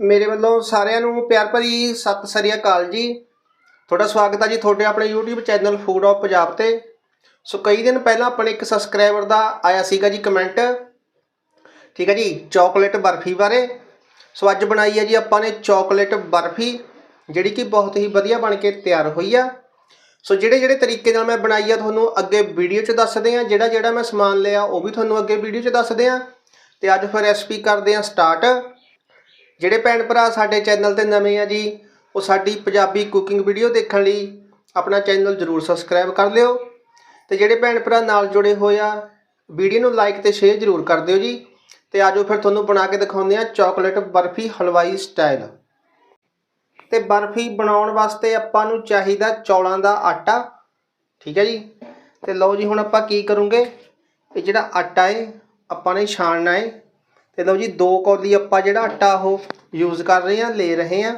ਮੇਰੇ ਵੱਲੋਂ ਸਾਰਿਆਂ ਨੂੰ ਪਿਆਰ ਭਰੀ ਸਤਿ ਸ੍ਰੀ ਅਕਾਲ ਜੀ। ਤੁਹਾਡਾ ਸਵਾਗਤ ਹੈ ਜੀ ਤੁਹਾਡੇ ਆਪਣੇ YouTube channel food of Punjab ਤੇ। ਸੋ ਕਈ ਦਿਨ ਪਹਿਲਾਂ ਆਪਣੇ ਇੱਕ ਸਬਸਕ੍ਰਾਈਬਰ ਦਾ ਆਇਆ ਸੀਗਾ ਜੀ ਕਮੈਂਟ ਠੀਕ ਹੈ ਜੀ ਚਾਕਲੇਟ ਬਰਫੀ ਬਾਰੇ। ਸੋ ਅੱਜ ਬਣਾਈ ਹੈ ਜੀ ਆਪਾਂ ਨੇ ਚਾਕਲੇਟ ਬਰਫੀ, ਜਿਹੜੀ ਕਿ ਬਹੁਤ ਹੀ ਵਧੀਆ ਬਣ ਕੇ ਤਿਆਰ ਹੋਈ ਆ। ਸੋ ਜਿਹੜੇ ਜਿਹੜੇ ਤਰੀਕੇ ਨਾਲ ਮੈਂ ਬਣਾਈ ਆ ਤੁਹਾਨੂੰ ਅੱਗੇ ਵੀਡੀਓ 'ਚ ਦੱਸਦੇ ਆ, ਜਿਹੜਾ ਜਿਹੜਾ ਮੈਂ ਸਮਾਨ ਲਿਆ ਉਹ ਵੀ ਤੁਹਾਨੂੰ ਅੱਗੇ ਵੀਡੀਓ 'ਚ ਦੱਸਦੇ ਆ। ਤੇ ਅੱਜ ਫਿਰ ਰੈਸਪੀ ਕਰਦੇ ਆ ਸਟਾਰਟ ਜਿਹੜੇ ਭੈਣ ਭਰਾ ਸਾਡੇ ਚੈਨਲ ਤੇ ਨਵੇਂ ਆ ਜੀ, ਉਹ ਸਾਡੀ ਪੰਜਾਬੀ ਕੁਕਿੰਗ ਵੀਡੀਓ ਦੇਖਣ ਲਈ ਆਪਣਾ ਚੈਨਲ ਜਰੂਰ ਸਬਸਕ੍ਰਾਈਬ ਕਰ ਲਿਓ ਤੇ ਜਿਹੜੇ ਭੈਣ ਭਰਾ ਨਾਲ ਜੁੜੇ ਹੋਏ ਆ ਵੀਡੀਓ ਨੂੰ ਲਾਈਕ ਤੇ ਸ਼ੇਅਰ ਜਰੂਰ ਕਰ ਦਿਓ ਜੀ। ਤੇ ਆਜੋ ਫਿਰ ਤੁਹਾਨੂੰ ਬਣਾ ਕੇ ਦਿਖਾਉਂਦੇ ਆ ਚਾਕਲੇਟ ਬਰਫੀ ਹਲਵਾਈ ਸਟਾਈਲ ਤੇ ਬਰਫੀ ਬਣਾਉਣ ਵਾਸਤੇ ਆਪਾਂ ਨੂੰ ਚਾਹੀਦਾ ਚੌਲਾਂ ਦਾ ਆਟਾ, ਠੀਕ ਹੈ ਜੀ? ਤੇ ਲਓ ਜੀ, ਹੁਣ ਆਪਾਂ ਕੀ ਕਰੂੰਗੇ? ਇਹ ਜਿਹੜਾ ਆਟਾ ਹੈ ਆਪਾਂ ਨੇ ਛਾਣਨਾ ਹੈ ਤੇ ਲਓ ਜੀ, ਦੋ ਕੌਲੀ ਆਪਾਂ ਜਿਹੜਾ ਆਟਾ ਉਹ ਯੂਜ਼ ਕਰ ਰਹੇ ਹਾਂ, ਲੈ ਰਹੇ ਹਾਂ।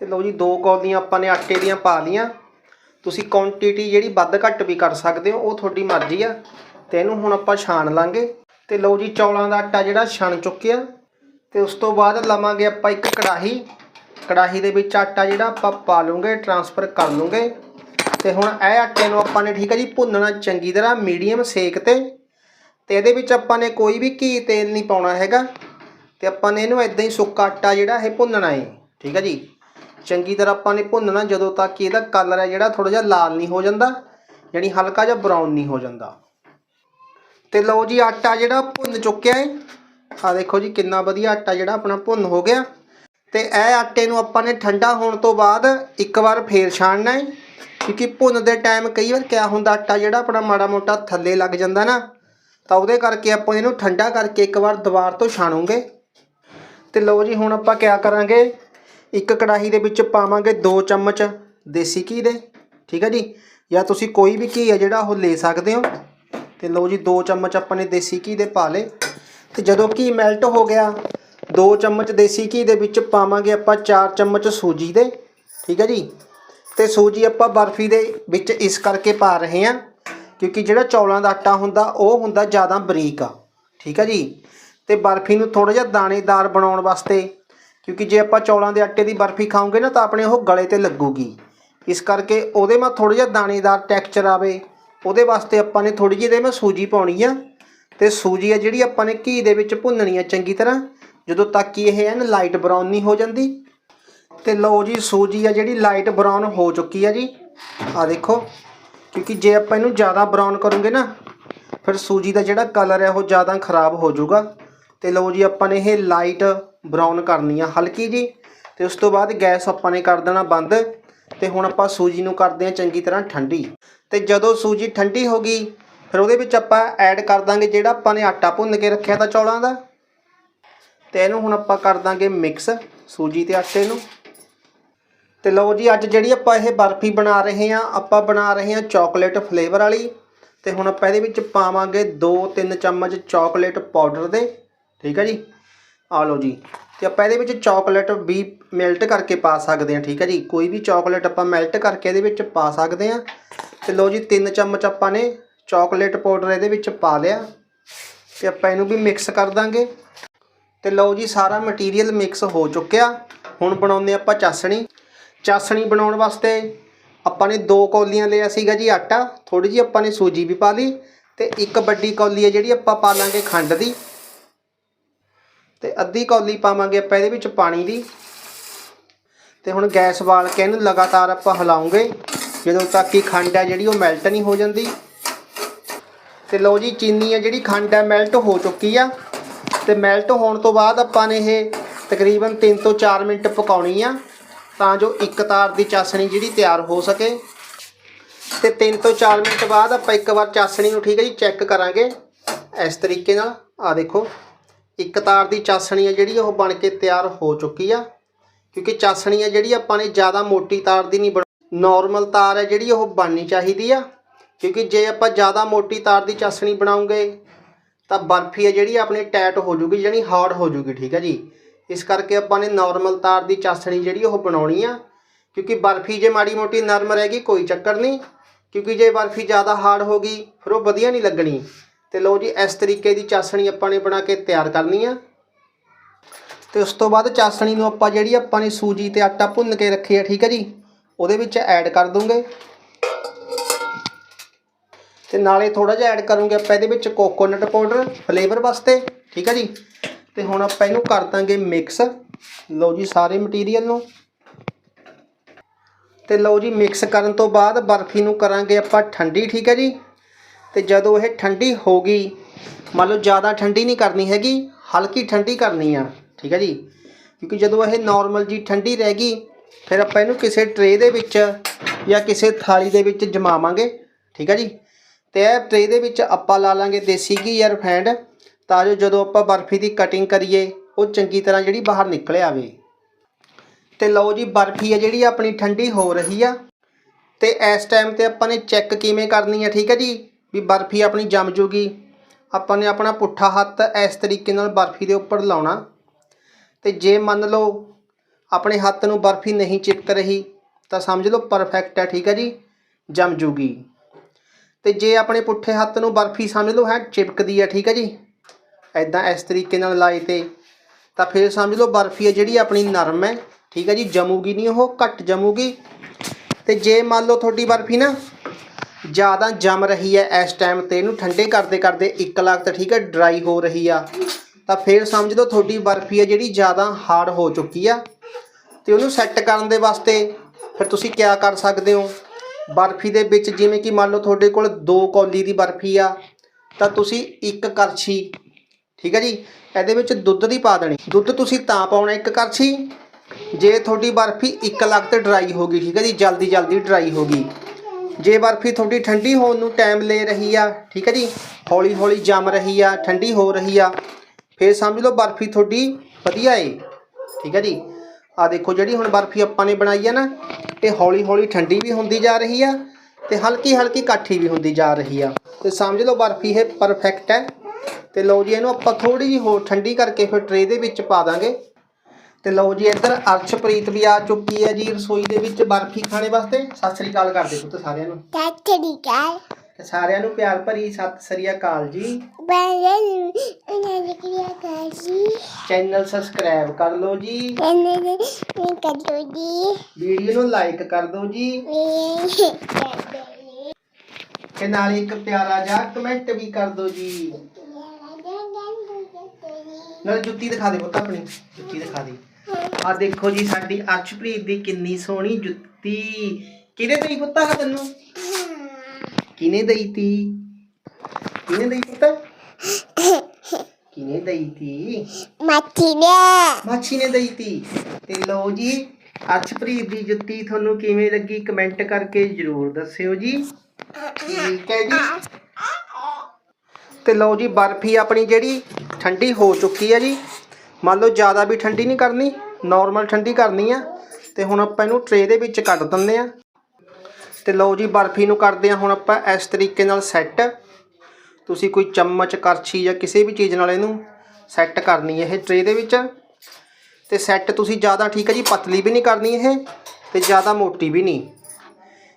ਤੇ ਲਓ ਜੀ, ਦੋ ਕੌਲੀਆਂ ਆਪਾਂ ਨੇ ਆਟੇ ਦੀਆਂ ਪਾ ਲੀਆਂ ਤੁਸੀਂ ਕੁਆਂਟੀਟੀ ਜਿਹੜੀ ਵੱਧ ਘੱਟ ਵੀ ਕਰ ਸਕਦੇ ਹੋ, ਉਹ ਤੁਹਾਡੀ ਮਰਜ਼ੀ ਆ। ਤੇ ਇਹਨੂੰ ਹੁਣ ਆਪਾਂ ਛਾਣ ਲਾਂਗੇ। ਤੇ ਲਓ ਜੀ, ਚੌਲਾਂ ਦਾ ਆਟਾ ਜਿਹੜਾ ਛਣ ਚੁੱਕਿਆ। ਤੇ ਉਸ ਤੋਂ ਬਾਅਦ ਲਵਾਂਗੇ ਆਪਾਂ ਇੱਕ ਕੜਾਹੀ। ਕੜਾਹੀ ਦੇ ਵਿੱਚ ਆਟਾ ਜਿਹੜਾ ਆਪਾਂ ਪਾ ਲੂੰਗੇ ਟਰਾਂਸਫਰ ਕਰ ਲੂੰਗੇ ਤੇ ਹੁਣ ਇਹ ਆਟੇ ਨੂੰ ਆਪਾਂ ਨੇ ਠੀਕ ਹੈ ਜੀ, ਭੁੰਨਣਾ ਚੰਗੀ ਤਰ੍ਹਾਂ ਮੀਡੀਅਮ ਸੇਕ ਤੇ। ਤੇ ਇਹਦੇ ਵਿੱਚ ਆਪਾਂ ਨੇ ਕੋਈ ਵੀ ਘੀ ਤੇਲ ਨਹੀਂ ਪਾਉਣਾ ਹੈਗਾ। ਤੇ ਆਪਾਂ ਨੇ ਇਹਨੂੰ ਇਦਾਂ ਹੀ ਸੁੱਕਾ ਆਟਾ ਜਿਹੜਾ ਇਹ ਭੁੰਨਣਾ ਹੈ ਠੀਕ ਹੈ ਜੀ। ਚੰਗੀ ਤਰ੍ਹਾਂ ਆਪਾਂ ਨੇ ਭੁੰਨਣਾ ਜਦੋਂ ਤੱਕ ਕਿ ਇਹਦਾ ਕਲਰ ਹੈ ਜਿਹੜਾ ਥੋੜਾ ਜਿਹਾ ਲਾਲ ਨਹੀਂ ਹੋ ਜਾਂਦਾ, ਯਾਨੀ ਹਲਕਾ ਜਿਹਾ ਬਰਾਊਨ ਨਹੀਂ ਹੋ ਜਾਂਦਾ। ਤੇ ਲਓ ਜੀ ਆਟਾ ਜਿਹੜਾ ਭੁੰਨ ਚੁੱਕਿਆ ਹੈ ਆ ਦੇਖੋ ਜੀ ਕਿੰਨਾ ਵਧੀਆ ਆਟਾ ਜਿਹੜਾ ਆਪਣਾ ਭੁੰਨ ਹੋ ਗਿਆ। ਤੇ ਇਹ ਆਟੇ ਨੂੰ ਆਪਾਂ ਨੇ ਠੰਡਾ ਹੋਣ ਤੋਂ ਬਾਅਦ ਇੱਕ ਵਾਰ ਫੇਰ ਛਾਣਨਾ ਹੈ ਕਿਉਂਕਿ ਭੁੰਨ ਦੇ ਟਾਈਮ ਕਈ ਵਾਰ ਕਿਆ ਹੁੰਦਾ, ਆਟਾ ਜਿਹੜਾ ਆਪਣਾ ਮਾੜਾ ਮੋਟਾ ਥੱਲੇ ਲੱਗ ਜਾਂਦਾ ਨਾ। ਤਾਂ ਉਹਦੇ ਕਰਕੇ ਆਪਾਂ ਇਹਨੂੰ ਠੰਡਾ ਕਰਕੇ ਇੱਕ ਵਾਰ ਦੁਬਾਰ ਤੋਂ ਛਾਣੂਗੇ। ਤੇ ਲਓ ਜੀ, ਹੁਣ ਆਪਾਂ ਕਿਆ ਕਰਾਂਗੇ? ਇੱਕ ਕੜਾਹੀ ਦੇ ਵਿੱਚ ਪਾਵਾਂਗੇ 2 ਚਮਚ ਦੇਸੀ ਘੀ ਦੇ, ਠੀਕ ਹੈ ਜੀ? ਜਾਂ ਤੁਸੀਂ ਕੋਈ ਵੀ ਘੀ ਹੈ ਜਿਹੜਾ ਉਹ ਲੈ ਸਕਦੇ ਹੋ। ਤੇ ਲਓ ਜੀ 2 ਚਮਚ ਆਪਾਂ ਨੇ ਦੇਸੀ ਘੀ ਦੇ ਪਾ ਲਏ। ਤੇ ਜਦੋਂ ਘੀ ਮੈਲਟ ਹੋ ਗਿਆ 2 ਚਮਚ ਦੇਸੀ ਘੀ ਦੇ ਵਿੱਚ ਪਾਵਾਂਗੇ ਆਪਾਂ 4 ਚਮਚ ਸੂਜੀ ਦੇ, ਠੀਕ ਹੈ ਜੀ? ਤੇ ਸੂਜੀ ਆਪਾਂ ਬਰਫੀ ਦੇ ਵਿੱਚ ਇਸ ਕਰਕੇ ਪਾ ਰਹੇ ਹਾਂ। ਕਿਉਂਕਿ ਜਿਹੜਾ ਚੌਲਾਂ ਦਾ ਆਟਾ ਹੁੰਦਾ, ਉਹ ਹੁੰਦਾ ਜ਼ਿਆਦਾ ਬਰੀਕ ਆ। ਠੀਕ ਆ ਜੀ? ਤੇ ਬਰਫੀ ਨੂੰ ਥੋੜਾ ਜਿਹਾ ਦਾਣੇਦਾਰ ਬਣਾਉਣ ਵਾਸਤੇ, ਕਿਉਂਕਿ ਜੇ ਆਪਾਂ ਚੌਲਾਂ ਦੇ ਆਟੇ ਦੀ ਬਰਫੀ ਖਾਓਗੇ ਨਾ, ਤਾਂ ਆਪਣੇ ਉਹ ਗਲੇ ਤੇ ਲੱਗੂਗੀ। ਇਸ ਕਰਕੇ ਉਹਦੇ ਮਾ ਥੋੜਾ ਜਿਹਾ ਦਾਣੇਦਾਰ ਟੈਕਸਚਰ ਆਵੇ, ਉਹਦੇ ਵਾਸਤੇ ਆਪਾਂ ਨੇ ਥੋੜੀ ਜਿਹੀ ਦੇ ਮੈਂ ਸੂਜੀ ਪਾਉਣੀ ਆ। ਤੇ ਸੂਜੀ ਆ ਜਿਹੜੀ ਆਪਾਂ ਨੇ ਘੀ ਦੇ ਵਿੱਚ ਭੁੰਨਣੀ ਆ ਚੰਗੀ ਤਰ੍ਹਾਂ, ਜਦੋਂ ਤੱਕ ਕਿ ਇਹ ਐਨ ਲਾਈਟ ਬਰਾਊਨ ਨਹੀਂ ਹੋ ਜਾਂਦੀ। ਤੇ ਲਓ ਜੀ, ਸੂਜੀ ਆ ਜਿਹੜੀ ਲਾਈਟ ਬਰਾਊਨ ਹੋ ਚੁੱਕੀ ਆ ਜੀ। ਆ ਦੇਖੋ ਕਿਉਂਕਿ ਜੇ ਆਪਾਂ ਇਹਨੂੰ ਜ਼ਿਆਦਾ ਬਰਾਊਨ ਕਰੂੰਗੇ ਨਾ, ਫਿਰ ਸੂਜੀ ਦਾ ਜਿਹੜਾ ਕਲਰ ਹੈ ਉਹ ਜ਼ਿਆਦਾ ਖਰਾਬ ਹੋ ਜਾਊਗਾ। ਤੇ ਲਓ ਜੀ, ਆਪਾਂ ਨੇ ਇਹ ਲਾਈਟ ਬਰਾਊਨ ਕਰਨੀ ਆ ਹਲਕੀ ਜੀ, ਤੇ ਉਸ ਤੋਂ ਬਾਅਦ ਗੈਸ ਆਪਾਂ ਨੇ ਕਰ ਦੇਣਾ ਬੰਦ, ਤੇ ਹੁਣ ਆਪਾਂ ਸੂਜੀ ਨੂੰ ਕਰਦੇ ਆ ਚੰਗੀ ਤਰ੍ਹਾਂ ਠੰਡੀ। ਤੇ ਜਦੋਂ ਸੂਜੀ ਠੰਡੀ ਹੋ ਗਈ, ਫਿਰ ਉਹਦੇ ਵਿੱਚ ਆਪਾਂ ਐਡ ਕਰ ਦਾਂਗੇ ਜਿਹੜਾ ਆਪਾਂ ਨੇ ਆਟਾ ਭੁੰਨ ਕੇ ਰੱਖਿਆ ਤਾਂ ਚੌਲਾਂ ਦਾ। ਤੇ ਇਹਨੂੰ ਹੁਣ ਆਪਾਂ ਕਰ ਦਾਂਗੇ ਮਿਕਸ ਸੂਜੀ ਤੇ ਆਟੇ ਨੂੰ। ਤੇ ਲਓ ਜੀ, ਅੱਜ ਜਿਹੜੀ ਆਪਾਂ ਇਹ ਬਰਫੀ ਬਣਾ ਰਹੇ ਹਾਂ, ਆਪਾਂ ਬਣਾ ਰਹੇ ਹਾਂ ਚਾਕਲੇਟ ਫਲੇਵਰ ਵਾਲੀ। ਤੇ ਹੁਣ ਆਪਾਂ ਇਹਦੇ ਵਿੱਚ ਪਾਵਾਂਗੇ 2-3 ਚਮਚ ਚਾਕਲੇਟ ਪਾਊਡਰ ਦੇ। ਠੀਕ ਹੈ ਜੀ? ਆ ਲਓ ਜੀ। ਤੇ ਆਪਾਂ ਇਹਦੇ ਵਿੱਚ ਚਾਕਲੇਟ ਵੀ ਮੈਲਟ ਕਰਕੇ ਪਾ ਸਕਦੇ ਹਾਂ, ਠੀਕ ਹੈ ਜੀ? ਕੋਈ ਵੀ ਚਾਕਲੇਟ ਆਪਾਂ ਮੈਲਟ ਕਰਕੇ ਇਹਦੇ ਵਿੱਚ ਪਾ ਸਕਦੇ ਹਾਂ। ਤੇ ਲਓ ਜੀ 3 ਚਮਚ ਆਪਾਂ ਨੇ ਚਾਕਲੇਟ ਪਾਊਡਰ ਇਹਦੇ ਵਿੱਚ ਪਾ ਲਿਆ। ਤੇ ਆਪਾਂ ਇਹਨੂੰ ਵੀ ਮਿਕਸ ਕਰ ਦਾਂਗੇ। ਤੇ ਲਓ ਜੀ, ਸਾਰਾ ਮਟੀਰੀਅਲ ਮਿਕਸ ਹੋ ਚੁੱਕਿਆ। ਹੁਣ ਬਣਾਉਂਦੇ ਆਪਾਂ ਚਾਸਣੀ। ਚਾਸਣੀ ਬਣਾਉਣ ਵਾਸਤੇ। ਆਪਾਂ ਨੇ ਦੋ ਕੌਲੀਆਂ ਲਿਆ ਸੀਗਾ ਜੀ ਆਟਾ। ਥੋੜੀ ਜੀ ਆਪਾਂ ਨੇ ਸੂਜੀ ਵੀ ਪਾ ਲਈ ਤੇ ਇੱਕ ਵੱਡੀ ਕੌਲੀ ਹੈ ਜਿਹੜੀ ਆਪਾਂ ਪਾ ਲਾਂਗੇ ਖੰਡ ਦੀ। ਤੇ ਅੱਧੀ ਕੌਲੀ ਪਾਵਾਂਗੇ ਆਪਾਂ ਇਹਦੇ ਵਿੱਚ ਪਾਣੀ ਦੀ। ਤੇ ਹੁਣ ਗੈਸ ਬਾਲ ਕੇ ਇਹਨੂੰ ਲਗਾਤਾਰ ਆਪਾਂ ਹਿਲਾਉਂਗੇ। ਜਦੋਂ ਤੱਕ ਕਿ ਖੰਡ ਹੈ ਜਿਹੜੀ ਉਹ ਮੈਲਟ ਨਹੀਂ ਹੋ ਜਾਂਦੀ। ਤੇ ਲਓ ਜੀ ਚੀਨੀ ਹੈ ਜਿਹੜੀ ਖੰਡ ਹੈ ਮੈਲਟ ਹੋ ਚੁੱਕੀ ਆ। ਤੇ ਮੈਲਟ ਹੋਣ ਤੋਂ ਬਾਅਦ ਆਪਾਂ ਨੇ ਇਹ ਤਕਰੀਬਨ 3 ਤੋਂ 4 ਮਿੰਟ ਪਕਾਉਣੀ ਆ। ਤਾਂ ਜੋ ਇੱਕ ਤਾਰ ਦੀ ਚਾਸਣੀ ਜਿਹੜੀ ਤਿਆਰ ਹੋ ਸਕੇ। ਤੇ 3 ਤੋਂ 4 ਮਿੰਟ ਬਾਅਦ ਆਪਾਂ ਇੱਕ ਵਾਰ ਚਾਸਣੀ ਨੂੰ ਠੀਕ ਹੈ ਜੀ ਚੈੱਕ ਕਰਾਂਗੇ। ਇਸ ਤਰੀਕੇ ਨਾਲ ਆ ਦੇਖੋ, ਇੱਕ ਤਾਰ ਦੀ ਚਾਸਣੀ ਹੈ ਜਿਹੜੀ ਉਹ ਬਣ ਕੇ ਤਿਆਰ ਹੋ ਚੁੱਕੀ ਆ। ਕਿਉਂਕਿ ਚਾਸਣੀ ਹੈ ਜਿਹੜੀ ਆਪਾਂ ਨੇ ਜ਼ਿਆਦਾ ਮੋਟੀ ਤਾਰ ਦੀ ਨਹੀਂ ਨਾਰਮਲ ਤਾਰ ਹੈ ਜਿਹੜੀ ਉਹ ਬਣਨੀ ਚਾਹੀਦੀ ਆ। ਕਿਉਂਕਿ ਜੇ ਆਪਾਂ ਜ਼ਿਆਦਾ ਮੋਟੀ ਤਾਰ ਦੀ ਚਾਸਣੀ ਬਣਾਉਂਗੇ ਤਾਂ ਬਰਫੀ ਹੈ ਜਿਹੜੀ ਆਪਣੇ ਟਾਈਟ ਹੋ ਜੂਗੀ ਜਾਨੀ ਹਾਰਡ ਹੋ ਜੂਗੀ, ਠੀਕ ਹੈ ਜੀ। ਇਸ ਕਰਕੇ ਆਪਾਂ ਨੇ ਨਾਰਮਲ ਤਾਰ ਦੀ ਚਾਸਣੀ ਜਿਹੜੀ ਉਹ ਬਣਾਉਣੀ ਆ, ਕਿਉਂਕਿ ਬਰਫੀ ਜੇ ਮਾੜੀ ਮੋਟੀ ਨਰਮ ਰਹੇਗੀ ਕੋਈ ਚੱਕਰ ਨਹੀਂ, ਕਿਉਂਕਿ ਜੇ ਬਰਫੀ ਜ਼ਿਆਦਾ ਹਾਰਡ ਹੋ ਗਈ, ਫਿਰ ਉਹ ਵਧੀਆ ਨਹੀਂ ਲੱਗਣੀ। ਤੇ ਲਓ ਜੀ, ਇਸ ਤਰੀਕੇ ਦੀ ਚਾਸਣੀ ਆਪਾਂ ਨੇ ਬਣਾ ਕੇ ਤਿਆਰ ਕਰਨੀ ਆ। ਤੇ ਉਸ ਤੋਂ ਬਾਅਦ ਚਾਸਣੀ ਨੂੰ ਆਪਾਂ ਜਿਹੜੀ ਆਪਾਂ ਨੇ ਸੂਜੀ ਤੇ ਆਟਾ ਭੁੰਨ ਕੇ ਰੱਖਿਆ ਠੀਕ ਹੈ ਜੀ, ਉਹਦੇ ਵਿੱਚ ਐਡ ਕਰ ਦੂੰਗੇ। ਤੇ ਨਾਲੇ ਥੋੜਾ ਜਿਹਾ ਐਡ ਕਰੂੰਗੇ ਆਪਾਂ ਇਹਦੇ ਵਿੱਚ ਕੋਕੋਨਟ ਪਾਊਡਰ ਫਲੇਵਰ ਵਾਸਤੇ, ਠੀਕ ਹੈ ਜੀ। ਤੇ ਹੁਣ ਆਪਾਂ ਇਹਨੂੰ ਕਰ ਦਾਂਗੇ ਮਿਕਸ ਲਓ ਜੀ ਸਾਰੇ ਮਟੀਰੀਅਲ ਨੂੰ। ਤੇ ਲਓ ਜੀ ਮਿਕਸ ਕਰਨ ਤੋਂ ਬਾਅਦ ਬਰਫੀ ਨੂੰ ਕਰਾਂਗੇ ਆਪਾਂ ਠੰਡੀ, ਠੀਕ ਹੈ ਜੀ? ਤੇ ਜਦੋਂ ਇਹ ਠੰਡੀ ਹੋ ਗਈ, ਮੰਨ ਲਓ ਜ਼ਿਆਦਾ ਠੰਡੀ ਨਹੀਂ ਕਰਨੀ ਹੈਗੀ, ਹਲਕੀ ਠੰਡੀ ਕਰਨੀ ਆ, ਠੀਕ ਹੈ ਜੀ? ਕਿਉਂਕਿ ਜਦੋਂ ਇਹ ਨਾਰਮਲ ਜੀ ਠੰਡੀ ਰਹਿ ਗਈ, ਫਿਰ ਆਪਾਂ ਇਹਨੂੰ ਕਿਸੇ ਟਰੇ ਦੇ ਵਿੱਚ ਜਾਂ ਕਿਸੇ ਥਾਲੀ ਦੇ ਵਿੱਚ ਜਮਾਵਾਂਗੇ, ਠੀਕ ਹੈ ਜੀ? ਤੇ ਇਹ ਟਰੇ ਦੇ ਵਿੱਚ ਆਪਾਂ ਲਾ ਲਾਂਗੇ ਦੇਸੀ ਘੀ ਜਾਂ ਰਿਫਾਈਂਡ ਤਾਂ ਜੋ ਜਦੋਂ ਆਪਾਂ ਬਰਫੀ ਦੀ ਕਟਿੰਗ ਕਰੀਏ, ਉਹ ਚੰਗੀ ਤਰ੍ਹਾਂ ਜਿਹੜੀ ਬਾਹਰ ਨਿਕਲ ਆਵੇ। ਤੇ ਲਓ ਜੀ, ਬਰਫੀ ਹੈ ਜਿਹੜੀ ਆਪਣੀ ਠੰਡੀ ਹੋ ਰਹੀ ਆ। ਤੇ ਇਸ ਟਾਈਮ ਤੇ ਆਪਾਂ ਨੇ ਚੈੱਕ ਕਿਵੇਂ ਕਰਨੀ ਹੈ ਠੀਕ ਹੈ ਜੀ? ਵੀ ਬਰਫੀ ਆਪਣੀ ਜੰਮ ਜੂਗੀ। ਆਪਾਂ ਨੇ ਆਪਣਾ ਪੁੱਠਾ ਹੱਥ ਇਸ ਤਰੀਕੇ ਨਾਲ ਬਰਫੀ ਦੇ ਉੱਪਰ ਲਾਉਣਾ। ਤੇ ਜੇ ਮੰਨ ਲਓ, ਆਪਣੇ ਹੱਥ ਨੂੰ ਬਰਫੀ ਨਹੀਂ ਚਿਪਕ ਰਹੀ, ਤਾਂ ਸਮਝ ਲਓ ਪਰਫੈਕਟ ਹੈ, ਠੀਕ ਹੈ ਜੀ? ਜੰਮ ਜੂਗੀ। ਤੇ ਜੇ ਆਪਣੇ ਪੁੱਠੇ ਹੱਥ ਨੂੰ ਬਰਫੀ ਸਮਝ ਲਓ, ਹੈ, ਚਿਪਕਦੀ ਹੈ, ਠੀਕ ਹੈ ਜੀ? ਐਦਾਂ ਇਸ ਤਰੀਕੇ ਨਾਲ ਲਾਏ ਤੇ ਤਾਂ ਫਿਰ ਸਮਝ ਲਓ ਬਰਫੀ ਹੈ ਜਿਹੜੀ ਆਪਣੀ ਨਰਮ ਹੈ, ਠੀਕ ਹੈ ਜੀ, ਜਮੂਗੀ ਨਹੀਂ ਉਹ, ਘੱਟ ਜਮੂਗੀ। ਤੇ ਜੇ ਮੰਨ ਲਓ ਤੁਹਾਡੀ ਬਰਫੀ ਨਾ ਜ਼ਿਆਦਾ ਜੰਮ ਰਹੀ ਹੈ ਇਸ ਟਾਈਮ ਤੇ ਇਹਨੂੰ ਠੰਡੇ ਕਰਦੇ ਕਰਦੇ ਇੱਕ ਲੱਖ ਤਾਂ ਠੀਕ ਹੈ ਡਰਾਈ ਹੋ ਰਹੀ ਆ। ਤਾਂ ਫਿਰ ਸਮਝ ਲਓ ਤੁਹਾਡੀ ਬਰਫੀ ਹੈ ਜਿਹੜੀ ਜ਼ਿਆਦਾ ਹਾਰਡ ਹੋ ਚੁੱਕੀ ਆ। ਤੇ ਉਹਨੂੰ ਸੈੱਟ ਕਰਨ ਦੇ ਵਾਸਤੇ ਫਿਰ ਤੁਸੀਂ ਕੀ ਕਰ ਸਕਦੇ ਹੋ? ਬਰਫੀ ਦੇ ਵਿੱਚ ਜਿਵੇਂ ਕਿ ਮੰਨ ਲਓ ਤੁਹਾਡੇ ਕੋਲ 2 ਕੌਲੀ ਦੀ ਬਰਫੀ ਆ, ਤਾਂ ਤੁਸੀਂ ਇੱਕ ਕਰਛੀ ਠੀਕ ਹੈ ਜੀ? ਇਹਦੇ ਵਿੱਚ ਦੁੱਧ ਦੀ ਪਾ ਦੇਣੀ। ਦੁੱਧ ਤੁਸੀਂ ਤਾਂ ਪਾਉਣਾ ਇੱਕ ਕਰਛੀ ਜੇ ਤੁਹਾਡੀ ਬਰਫੀ ਇੱਕ ਲੱਖ ਤੇ ਡਰਾਈ ਹੋ ਗਈ, ਠੀਕ ਹੈ ਜੀ? ਜਲਦੀ ਜਲਦੀ ਡਰਾਈ ਹੋ ਗਈ। ਜੇ ਬਰਫੀ ਤੁਹਾਡੀ ਠੰਡੀ ਹੋਣ ਨੂੰ ਟਾਈਮ ਲੈ ਰਹੀ ਆ, ਠੀਕ ਹੈ ਜੀ? ਹੌਲੀ ਹੌਲੀ ਜੰਮ ਰਹੀ ਆ, ਠੰਡੀ ਹੋ ਰਹੀ ਆ, ਫਿਰ ਸਮਝ ਲਓ ਬਰਫੀ ਤੁਹਾਡੀ ਵਧੀਆ ਏ। ਠੀਕ ਹੈ ਜੀ? ਆ ਦੇਖੋ ਜਿਹੜੀ ਹੁਣ ਬਰਫੀ ਆਪਾਂ ਨੇ ਬਣਾਈ ਆ ਨਾ, ਇਹ ਹੌਲੀ ਹੌਲੀ ਠੰਡੀ ਵੀ ਹੁੰਦੀ ਜਾ ਰਹੀ ਆ ਤੇ ਹਲਕੀ ਹਲਕੀ ਕਾਠੀ ਵੀ ਹੁੰਦੀ ਜਾ ਰਹੀ ਆ। ਤੇ ਸਮਝ ਲਓ ਬਰਫੀ ਇਹ ਪਰਫੈਕਟ ਹੈ। ਤੇ ਲਓ ਜੀ ਇਹਨੂੰ ਆਪਾਂ ਥੋੜੀ ਜਿਹੀ ਹੋਰ ਠੰਡੀ ਕਰਕੇ ਫਿਰ ਟਰੇ ਦੇ ਵਿੱਚ ਪਾ ਦਾਂਗੇ। ਤੇ ਲਓ ਜੀ ਇੱਧਰ ਅਰਸ਼ਪ੍ਰੀਤ ਵੀ ਆ ਚੁੱਕੀ ਹੈ ਜੀ ਰਸੋਈ ਦੇ ਵਿੱਚ ਬਰਫੀ ਖਾਣੇ ਵਾਸਤੇ। ਸਤਿ ਸ੍ਰੀ ਅਕਾਲ ਕਰਦੇ ਪੁੱਤ ਸਾਰਿਆਂ ਨੂੰ। Tatarikal. ਤੇ ਸਾਰਿਆਂ ਨੂੰ ਪਿਆਰ ਭਰੀ ਸਤਿ ਸ੍ਰੀ ਅਕਾਲ ਜੀ. ਚੈਨਲ ਸਬਸਕ੍ਰਾਈਬ ਕਰ ਲਓ ਜੀ? ਵੀਡੀਓ ਨੂੰ ਲਾਈਕ ਕਰ ਦਿਓ ਜੀ। ਤੇ ਨਾਲ ਇੱਕ ਪਿਆਰਾ ਜਿਹਾ ਕਮੈਂਟ ਵੀ ਕਰ ਦਿਓ ਜੀ। ਨਾਲ ਜੁੱਤੀ ਦਿਖਾ ਦੇ ਪੁੱਤ ਆਪਣੀ ਜੁੱਤੀ ਦਿਖਾ ਦੇ। ਆ ਦੇਖੋ ਜੀ ਸਾਡੀ ਅਰਸ਼ਪ੍ਰੀਤ ਦੀ ਕਿੰਨੀ ਸੋਹਣੀ ਜੁੱਤੀ। ਕਿਹਨੇ ਦਈ ਪੁੱਤ ਆ ਤੈਨੂੰ? ਕਿਹਨੇ ਦਈ ਤੀ? ਕਿਹਨੇ ਦਈ ਪੁੱਤ? ਕਿਹਨੇ ਦਈ ਤੀ? Matina. ਮਾਛੀ ਨੇ ਦਈ ਤੀ। ਤੇ ਲਓ ਜੀ ਅਰਸ਼ਪ੍ਰੀਤ ਦੀ ਜੁੱਤੀ ਤੁਹਾਨੂੰ ਕਿਵੇਂ ਲੱਗੀ? ਕਮੈਂਟ ਕਰਕੇ ਜਰੂਰ ਦੱਸਿਓ ਜੀ। ਠੀਕ ਹੈ ਜੀ। ਤੇ ਲਓ ਜੀ ਬਰਫੀ ਆਪਣੀ ਜਿਹੜੀ ਠੰਡੀ ਹੋ ਚੁੱਕੀ ਹੈ ਜੀ। ਮੰਨ ਲਓ ਜ਼ਿਆਦਾ ਵੀ ਠੰਡੀ ਨਹੀਂ ਕਰਨੀ ਨਾਰਮਲ ਠੰਡੀ ਕਰਨੀ ਆ। ਤੇ ਹੁਣ ਆਪਾਂ ਇਹਨੂੰ ਟਰੇ ਦੇ ਵਿੱਚ ਕੱਢ ਦਿੰਦੇ ਆ। ਤੇ ਲਓ ਜੀ ਬਰਫੀ ਨੂੰ ਕਰਦੇ ਆ ਹੁਣ ਆਪਾਂ ਇਸ ਤਰੀਕੇ ਨਾਲ ਸੈੱਟ ਤੁਸੀਂ ਕੋਈ ਚਮਚ ਕਰਛੀ ਜਾਂ ਕਿਸੇ ਵੀ ਚੀਜ਼ ਨਾਲ ਇਹਨੂੰ ਸੈੱਟ ਕਰਨੀ ਹੈ ਇਹ ਟਰੇ ਦੇ ਵਿੱਚ। ਤੇ ਸੈੱਟ ਤੁਸੀਂ ਜ਼ਿਆਦਾ ਠੀਕ ਹੈ ਜੀ, ਪਤਲੀ ਵੀ ਨਹੀਂ ਕਰਨੀ ਇਹ ਤੇ ਜ਼ਿਆਦਾ ਮੋਟੀ ਵੀ ਨਹੀਂ।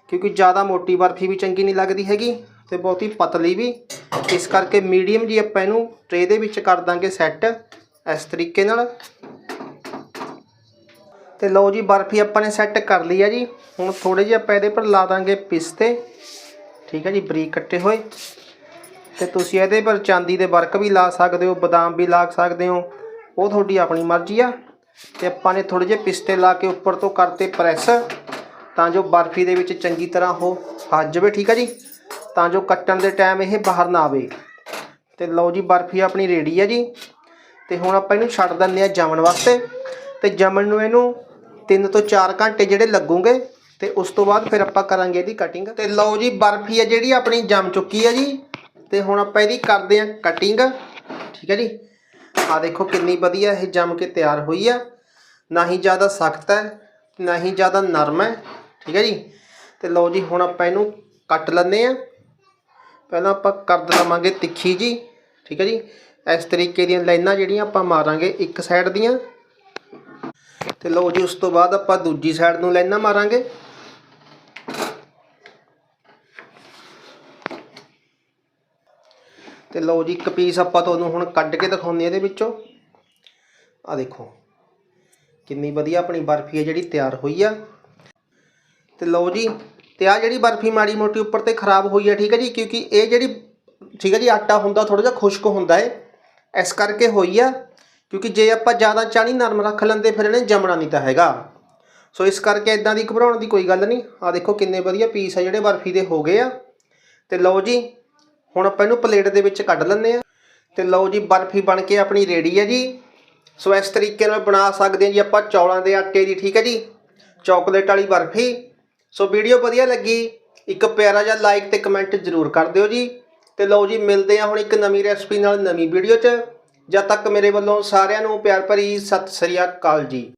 ਕਿਉਂਕਿ ਜ਼ਿਆਦਾ ਮੋਟੀ ਬਰਫੀ ਵੀ ਚੰਗੀ ਨਹੀਂ ਲੱਗਦੀ ਹੈਗੀ। ਤੇ ਬਹੁਤੀ ਪਤਲੀ ਵੀ। ਇਸ ਕਰਕੇ ਮੀਡੀਅਮ ਜੀ ਆਪਾਂ ਇਹਨੂੰ ਟਰੇ ਦੇ ਵਿੱਚ ਕਰ ਦਾਂਗੇ ਸੈੱਟ ਇਸ ਤਰੀਕੇ ਨਾਲ। ਤੇ ਲਓ ਜੀ, ਬਰਫੀ ਆਪਾਂ ਨੇ ਸੈੱਟ ਕਰ ਲਈ ਆ ਜੀ। ਹੁਣ ਥੋੜੇ ਜਿਹੇ ਆਪਾਂ ਇਹਦੇ ਪਰ ਲਾ ਦਾਂਗੇ ਪਿਸਤੇ। ਠੀਕ ਹੈ ਜੀ, ਬਰੀਕ ਕੱਟੇ ਹੋਏ। ਤੇ ਤੁਸੀਂ ਇਹਦੇ ਪਰ ਚਾਂਦੀ ਦੇ ਵਰਕ ਵੀ ਲਾ ਸਕਦੇ ਹੋ, ਬਦਾਮ ਵੀ ਲਾ ਸਕਦੇ ਹੋ। ਉਹ ਤੁਹਾਡੀ ਆਪਣੀ ਮਰਜ਼ੀ ਆ। ਤੇ ਆਪਾਂ ਨੇ ਥੋੜੇ ਜਿਹੇ ਪਿਸਤੇ ਲਾ ਕੇ ਉੱਪਰ ਤੋਂ ਕਰਤੇ ਪ੍ਰੈਸ ਤਾਂ ਜੋ ਬਰਫੀ ਦੇ ਵਿੱਚ ਚੰਗੀ ਤਰ੍ਹਾਂ ਉਹ ਫਸ ਜਾਵੇ। ਠੀਕ ਆ ਜੀ? ਤਾਂ ਜੋ ਕੱਟਣ ਦੇ ਟਾਈਮ ਇਹ ਬਾਹਰ ਨਾ ਆਵੇ। ਤੇ ਲਓ ਜੀ, ਬਰਫੀ ਆਪਣੀ ਰੈਡੀ ਹੈ ਜੀ। ਤੇ ਹੁਣ ਆਪਾਂ ਇਹਨੂੰ ਛੱਡ ਦਿੰਦੇ ਆ ਜਮਣ ਵਾਸਤੇ। ਤੇ ਜਮਣ ਨੂੰ ਇਹਨੂੰ 3 ਤੋਂ 4 ਘੰਟੇ ਜਿਹੜੇ ਲੱਗੂਗੇ, ਤੇ ਉਸ ਤੋਂ ਬਾਅਦ ਫਿਰ ਆਪਾਂ ਕਰਾਂਗੇ ਇਹਦੀ ਕਟਿੰਗ ਤੇ ਲਓ ਜੀ, ਬਰਫੀ ਹੈ ਜਿਹੜੀ ਆਪਣੀ ਜੰਮ ਚੁੱਕੀ ਹੈ ਜੀ। ਤੇ ਹੁਣ ਆਪਾਂ ਇਹਦੀ ਕਰਦੇ ਆ ਕਟਿੰਗ ਠੀਕ ਹੈ ਜੀ? ਆ ਦੇਖੋ ਕਿੰਨੀ ਵਧੀਆ ਇਹ ਜੰਮ ਕੇ ਤਿਆਰ ਹੋਈ ਆ। ਨਾ ਹੀ ਜ਼ਿਆਦਾ ਸਖਤ ਹੈ, ਨਾ ਹੀ ਜ਼ਿਆਦਾ ਨਰਮ ਹੈ। ਠੀਕ ਹੈ ਜੀ? ਤੇ ਲਓ ਜੀ, ਹੁਣ ਆਪਾਂ ਇਹਨੂੰ ਕੱਟ ਲੈਂਦੇ ਆ। ਪਹਿਲਾਂ ਆਪਾਂ ਕਰਦ ਲਵਾਂਗੇ ਤਿੱਖੀ ਜੀ, ਠੀਕ ਹੈ ਜੀ? ਇਸ ਤਰੀਕੇ ਦੀਆਂ ਲਾਈਨਾਂ ਜਿਹੜੀਆਂ ਆਪਾਂ ਮਾਰਾਂਗੇ ਇੱਕ ਸਾਈਡ ਦੀਆਂ। ਤੇ ਲਓ ਜੀ, ਉਸ ਤੋਂ ਬਾਅਦ ਆਪਾਂ ਦੂਜੀ ਸਾਈਡ ਨੂੰ ਲਾਈਨਾਂ ਮਾਰਾਂਗੇ। ਤੇ ਲਓ ਜੀ, ਇੱਕ ਪੀਸ ਆਪਾਂ ਤੁਹਾਨੂੰ ਹੁਣ ਕੱਢ ਕੇ ਦਿਖਾਉਂਦੇ ਹਾਂ ਇਹਦੇ ਵਿੱਚੋਂ। ਆ ਦੇਖੋ, ਕਿੰਨੀ ਵਧੀਆ ਆਪਣੀ ਬਰਫੀ ਹੈ ਜਿਹੜੀ ਤਿਆਰ ਹੋਈ ਆ। ਤੇ ਲਓ ਜੀ ਤੇ ਆ ਜਿਹੜੀ ਬਰਫੀ ਮਾੜੀ ਮੋਟੀ ਉੱਪਰ ਤੇ ਖਰਾਬ ਹੋਈ ਹੈ ਠੀਕ ਹੈ ਜੀ? ਕਿਉਂਕਿ ਇਹ ਜਿਹੜੀ, ਠੀਕ ਹੈ ਜੀ, ਆਟਾ ਹੁੰਦਾ ਥੋੜਾ ਜਿਹਾ ਖੁਸ਼ਕ ਹੁੰਦਾ ਹੈ ਇਸ ਕਰਕੇ ਹੋਈ ਆ, ਕਿਉਂਕਿ ਜੇ ਆਪਾਂ ਜ਼ਿਆਦਾ ਚਾਣੀ ਨਰਮ ਰੱਖ ਲੈਂਦੇ, ਫਿਰ ਇਹਨੇ ਜੰਮਣਾ ਨਹੀਂ ਤਾਂ ਹੈਗਾ। ਸੋ ਇਸ ਕਰਕੇ ਇਦਾਂ ਦੀ ਘਬਰਾਉਣ ਦੀ ਕੋਈ ਗੱਲ ਨਹੀਂ। ਆ ਦੇਖੋ ਕਿੰਨੇ ਵਧੀਆ ਪੀਸ ਆ ਜਿਹੜੇ ਬਰਫੀ ਦੇ ਹੋ ਗਏ ਆ। ਤੇ ਲਓ ਜੀ, ਹੁਣ ਆਪਾਂ ਇਹਨੂੰ ਪਲੇਟ ਦੇ ਵਿੱਚ ਕੱਢ ਲੈਂਦੇ ਆ। ਤੇ ਲਓ ਜੀ, ਬਰਫੀ ਬਣ ਕੇ ਆਪਣੀ ਰੈਡੀ ਹੈ ਜੀ। ਸੋ ਇਸ ਤਰੀਕੇ ਨਾਲ ਬਣਾ ਸਕਦੇ ਹਾਂ ਜੀ ਆਪਾਂ ਚੌਲਾਂ ਦੇ ਆਟੇ ਦੀ, ਠੀਕ ਹੈ ਜੀ? ਚਾਕਲੇਟ ਵਾਲੀ ਬਰਫੀ। ਸੋ ਵੀਡੀਓ ਵਧੀਆ ਲੱਗੀ, ਇੱਕ ਪਿਆਰਾ ਜਿਹਾ ਲਾਈਕ ਤੇ ਕਮੈਂਟ ਜ਼ਰੂਰ ਕਰ ਦਿਓ ਜੀ। ਤੇ ਲਓ ਜੀ, ਮਿਲਦੇ ਹਾਂ ਹੁਣ ਇੱਕ ਨਵੀਂ ਰੈਸਪੀ ਨਾਲ ਨਵੀਂ ਵੀਡੀਓ 'ਚ। ਜਦ ਤੱਕ ਮੇਰੇ ਵੱਲੋਂ ਸਾਰਿਆਂ ਨੂੰ ਪਿਆਰ ਭਰੀ ਸਤਿ ਸ੍ਰੀ ਅਕਾਲ ਜੀ।